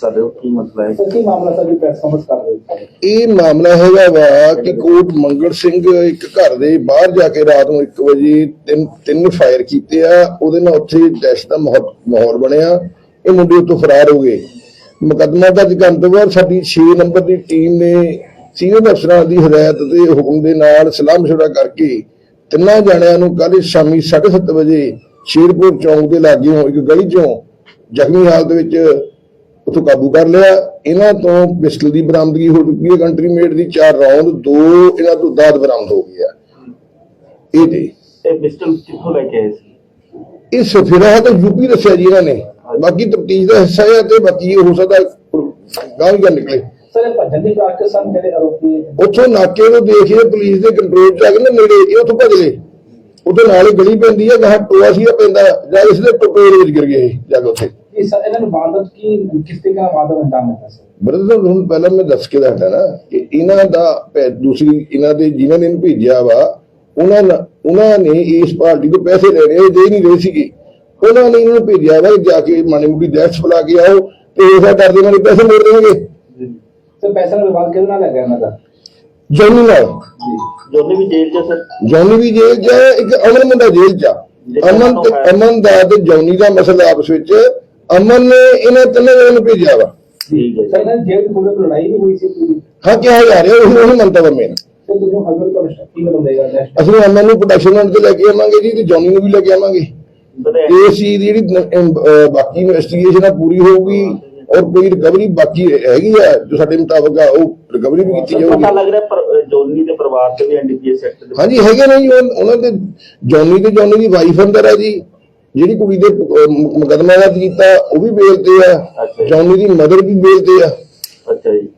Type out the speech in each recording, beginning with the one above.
ਕਰ ਰਹੇ ਹੋ ਕੀ ਮਸਲਾ ਹੈ? ਸਰ ਕੀ ਮਾਮਲਾ ਸਰ? ਜੀ ਪ੍ਰੈਸ ਕਾਨਫਰੰਸ ਕਰ ਰਹੇ ਹੋ। ਇਹ ਮਾਮਲਾ ਹੈਗਾ ਵਾ ਕਿ ਕੋਟ ਮੰਗਲ ਸਿੰਘ ਇੱਕ ਘਰ ਦੇ ਬਾਹਰ ਜਾ ਕੇ ਰਾਤ ਨੂੰ 1 ਵਜੇ ਤਿੰਨ ਤਿੰਨ ਫਾਇਰ ਕੀਤੇ ਆ। ਉਹਦੇ ਨਾਲ ਉੱਥੇ ਦਹਿਸ਼ਤ ਦਾ ਮਾਹੌਲ ਬਣਿਆ। ਇਹ ਮੁੰਡੇ ਉੱਥੋਂ ਫਰਾਰ ਹੋ ਗਏ। ਮੁਕੱਦਮਾ ਦਰਜ ਕਰਨ ਤੋਂ ਬਾਅਦ ਸਾਡੀ 6 ਨੰਬਰ ਦੀ ਟੀਮ ਨੇ ਸੀਨੀਅਰ ਅਫਸਰਾਂ ਦੀ ਹਦਾਇਤ ਤੇ ਹੁਕਮ ਦੇ ਨਾਲ ਸਲਾਹ ਮਸ਼ਵਰਾ ਕਰਕੇ ਤਿੰਨਾਂ ਜਣਿਆਂ ਨੂੰ ਕੱਲ੍ਹ ਸ਼ਾਮੀ 7:30 ਵਜੇ ਸ਼ੇਰਪੁਰ ਚੌਂਕ ਦੇ ਲਾਗੇ ਹੋ ਇੱਕ ਗਲੀ ਚੋਂ ਜ਼ਖਮੀ ਹਾਲਤ ਵਿੱਚ ਉੱਥੋਂ ਕਾਬੂ ਕਰ ਲਿਆ। ਇਹਨਾਂ ਤੋਂ ਪਿਸਟਲ ਦੀ ਬਰਾਮਦਗੀ ਹੋ ਚੁੱਕੀ ਹੈ। ਕੰਟਰੀ ਮੇਡ ਦੀ ਚਾਰ ਰਾਉਂਡ ਦੋ ਇਹਨਾਂ ਤੋਂ ਦਾਦ ਬਰਾਮਦ ਹੋ ਗਿਆ ਇਹ ਜੀ। ਇਹ ਪਿਸਟਲ ਕਿੱਥੋਂ ਲੈ ਕੇ ਆਏ ਸੀ? ਇਹ ਸਫਿਰਾ ਤਾਂ ਯੂਪੀ ਦੱਸਿਆ ਜੀ ਇਹਨਾਂ ਨੇ। ਬਾਕੀ ਤਫਤੀਸ਼ ਦਾ ਹਿੱਸਾ ਹੈ ਤੇ ਬਾਕੀ ਹੋ ਸਕਦਾ ਗਾਂ ਹੀ ਨਿਕਲੇ। ਸਰ ਭੱਜਣ ਦੀ ਕੇ ਸਨ ਜਿਹੜੇ ਆਰੋਪੀ ਉੱਥੋਂ ਨਾਕੇ ਨੂੰ ਦੇਖੇ ਪੁਲਿਸ ਦੇ ਕੰਟਰੋਲ ਚ ਆ ਕੇ ਨਾ ਨੇੜੇ ਇਹ ਉੱਥੋਂ ਭੱਜ ਗਏ। ਉਹਦੇ ਨਾਲ ਹੀ ਗਲੀ ਪੈਂਦੀ ਹੈ ਗਾਹ ਟੋਆ ਸੀ ਪੈਂਦਾ। ਜਾਂ ਇਸ ਦੇ ਟੋਏ ਦੇ ਵਿੱਚ ਗਿਰ ਗਏ ਜਾ ਕੇ ਉੱਥੇ। ਇਹ ਸਰ ਇਹਨਾਂ ਨੂੰ ਵਾਰਦਾਤ ਕੀ ਕਿਸ ਤਰੀਕੇ ਨਾਲ ਵਾਰਦਾਤ ਅੰਜਾਮ ਦਿੱਤਾ ਸਰ ਬਰਦਰ ਹੁਣ ਪਹਿਲਾਂ ਮੈਂ ਦੱਸ ਕੇ ਦੱਸਦਾ ਨਾ ਕਿ ਇਹਨਾਂ ਦਾ ਭੈ- ਦੂਸਰੀ ਇਹਨਾਂ ਦੇ ਜਿਨ੍ਹਾਂ ਨੇ ਇਹਨੂੰ ਭੇਜਿਆ ਵਾ ਉਹਨਾਂ ਨੇ ਉਹਨਾਂ ਨੇ ਇਸ ਪਾਰਟੀ ਤੋਂ ਪੈਸੇ ਲੈ ਰਹੇ ਦੇ ਨਹੀਂ ਰਹੇ ਸੀਗੇ ਉਹਨਾਂ ਨੇ ਇਹਨਾਂ ਨੂੰ ਭੇਜਿਆ ਵਾ ਕਿ ਜਾ ਕੇ ਮਾੜੀ ਮੋਟੀ ਦਹਿਸ਼ਤ ਫਲਾ ਕੇ ਆਓ ਤੇ ਐਸਾ ਕਰਦੇ ਪੈਸੇ ਮੋੜ ਦੇਣਗੇ ਸਰ ਪੈਸਾ ਦਾ ਵਿਵਾਦ ਕਿਹਦੇ ਨਾਲ ਲੱਗਾ ਇਹਨਾਂ ਦਾ ਜੌਨੀ ਨਾਲ ਜੋਨੇ ਵੀ ਜੇਲ੍ਹ ਚ ਸਰ ਜੌਨੀ ਵੀ ਜੇਲ੍ਹ 'ਚ ਹੈ, ਇੱਕ ਅਮਨ ਮੁੰਡਾ ਜੇਲ੍ਹ 'ਚ ਆ। ਅਮਨ ਤੇ ਅਮਨ ਦਾ ਤੇ ਜੌਨੀ ਦਾ ਮਸਲਾ ਆਪਸ ਵਿੱਚ ਅਮਨ ਨੇ ਇਹਨਾਂ ਤਿੰਨਾਂ ਜਣਿਆਂ ਨੂੰ ਭੇਜਿਆ ਵਾ। ਠੀਕ ਹੈ ਸਰ ਜੀ। ਇਹਨਾਂ ਦੀ ਜੇਲ੍ਹ ਕੋਲ ਲੜਾਈ ਵੀ ਹੋਈ ਸੀ ਪੂਰੀ। ਹਾਂ ਕਿਹਾ ਜਾ ਰਿਹਾ ਉਹ ਉਹੀ ਮੰਨਤਾ ਵਾ ਮੇਨ। ਸਰ ਤੁਸੀਂ ਅਗਰ ਤੁਹਾਨੂੰ ਕੀ ਕਦਮ ਦੇਗਾ ਨੈਕਸਟ ਅਸੀਂ ਅਮਨ ਨੂੰ ਪ੍ਰੋਟੈਕਸ਼ਨ ਲੈਣ ਤੇ ਲੈ ਕੇ ਆਵਾਂਗੇ ਜੀ ਤੇ ਜੌਨੀ ਨੂੰ ਵੀ ਲੈ ਕੇ ਆਵਾਂਗੇ। ਇਸ ਚੀਜ਼ ਦੀ ਜਿਹੜੀ ਨ- ਅਮ, ਅਹ, ਬਾਕੀ ਇਨਵੈਸਟੀਗੇਸ਼ਨ ਆ ਪੂਰੀ ਹੋਊਗੀ ਔਰ ਕੋਈ ਰਿਕਵਰੀ ਬਾਕੀ ਹੈਗੀ ਆ ਜੋ ਸਾਡੇ ਮੁਤਾਬਕ ਆ ਉਹ ਰਿਕਵਰੀ ਵੀ ਕੀਤੀ ਪਤਾ ਜਾਊਗੀ। ਲੱਗ ਰਿਹਾ ਪਰ- ਜੋਨੀ ਦੇ ਪਰਿਵਾਰ ਤੇ ਵੀ ਐਨਡੀਪੀਐਸ ਐਕਟ ਦੇ ਹਾਂਜੀ ਹੈਗੇ ਨੇ ਜੀ ਉਹ- ਉਹਨਾਂ ਦੇ ਜੌਨੀ ਤੇ ਜੌਨੀ ਦੀ ਵਾਈਫ ਅੰਦਰ ਹੈ ਜੀ। ਜਿਹੜੀ ਕੁੜੀ ਦੇ ਮੁਕਦਮਾ ਦਾ ਕੀਤਾ ਉਹ ਵੀ ਬੇਲ ਤੇ ਆ। ਜੌਨੀ ਦੀ ਮਦਰ ਵੀ ਬੇਲ ਤੇ ਆ। ਅੱਛਾ ਜੀ।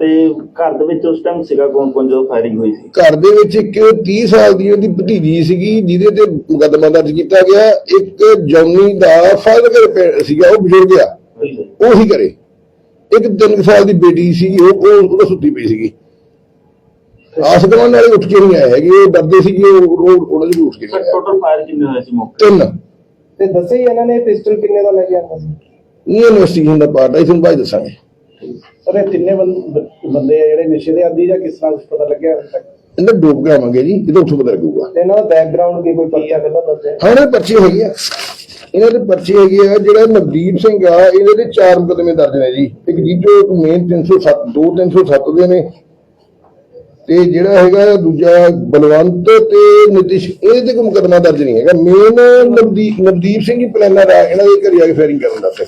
ਤੇ ਘਰ ਦੇ ਵਿੱਚ ਉਸ ਟਾਈਮ ਸੀਗਾ ਕੌਣ ਕੌਣ ਜੋ ਫਾਇਰਿੰਗ ਹੋਈ ਸੀ? ਘਰ ਦੇ ਵਿੱਚ ਇੱਕ 30 ਸਾਲ ਦੀ ਉਹਦੀ ਭਤੀਜੀ ਸੀਗੀ ਜਿਹਦੇ ਤੇ ਮੁਕਦਮਾ ਦਰਜ ਕੀਤਾ ਗਿਆ। ਇੱਕ ਜੌਨੀ ਦਾ ਫਾਦਰ ਸੀਗਾ ਉਹ ਬਜ਼ੁਰਗ ਆ। ਉਹ ਹੀ ਕਰੇ ਇੱਕ 3 ਸਾਲ ਦੀ ਬੇਟੀ ਸੀ ਉਹ ਉਹ ਸੁੱਤੀ ਪਈ ਸੀਗੀ। ਆਸਮਾਨ ਨਾਲੇ ਉੱਠ ਕੇ ਨਹੀਂ ਆਏ ਹੈਗੇ ਉਹ ਡਰਦੇ ਸੀਗੇ ਉਹ ਉਹ- ਉਹਨਾਂ ਦੇ ਉੱਠ ਕੇ ਟੋਟਲ ਫਾਇਰ ਕਿੰਨੇ ਹੋਏ ਸੀ ਮੌਕੇ ਤਿੰਨ। ਤੇ ਦੱਸੇ ਹੀ ਇਹਨਾਂ ਨੇ ਪਿਸਟਲ ਕਿੰਨੇ ਦਾ ਲੈ ਕੇ ਆਂਦਾ ਸੀ? ਇਹ ਇਨਵੈਸਟੀਗੇਸ਼ਨ ਦਾ ਪਾਰਟ ਹੈ ਤੁਹਾਨੂੰ ਬਾਅਦ ਦੱਸਾਂਗੇ। ਸਰ ਇਹ ਤਿੰਨੇ ਬੰਦ- ਬੰਦੇ ਆ ਜਿਹੜੇ ਨਸ਼ੇ ਦੇ ਆਦੀ ਜਾਂ ਕਿਸ ਤਰ੍ਹਾਂ ਕੁਛ ਪਤਾ ਲੱਗਿਆ ਹਾਲੇ ਤੱਕ? ਇਹਨਾਂ ਡੋਬ ਕੇ ਆਵਾਂਗੇ ਜੀ ਇਹਦਾ ਉੱਥੋਂ ਪਤਾ ਲੱਗੂਗਾ। ਤੇ ਇਹਨਾਂ ਦਾ ਬੈਕਗ੍ਰਾਉਂਡ ਕੀ ਕੋਈ ਪਤਾ ਪਹਿਲਾਂ ਦੱਸੇ ਹਾਂ ਇਹਨਾਂ ਦੇ ਪਰਚੇ ਹੈਗੇ ਆ। ਇਹਨਾਂ ਦੇ ਪਰਚੇ ਹੈਗੇ ਆ ਜਿਹੜਾ ਨਵਦੀਪ ਸਿੰਘ ਆ ਇਹਦੇ ਤੇ ਚਾਰ ਮੁਕਦਮੇ ਦਰਜ ਨੇ ਜੀ। ਇੱਕ ਜੀਜੋ ਇੱਕ ਮੇਨ 307 ਦੋ 307 ਦੇ ਨੇ ਤੇ ਜਿਹੜਾ ਹੈਗਾ ਦੂਜਾ ਬਲਵੰਤ ਤੇ ਨਿਤਿਸ਼ ਇਹਦੇ ਤੇ ਕੋਈ ਮੁਕਦਮਾ ਦਰਜ ਨਹੀਂ ਹੈਗਾ। ਮੇਨ ਨਵਦੀਪ ਨਵਦੀਪ ਸਿੰਘ ਹੀ ਪਲੈਨਰ ਆ, ਇਹਨਾਂ ਦੇ ਘਰੇ ਆ ਕੇ ਫਾਇਰਿੰਗ ਕਰਨ ਦਾ ਤੇ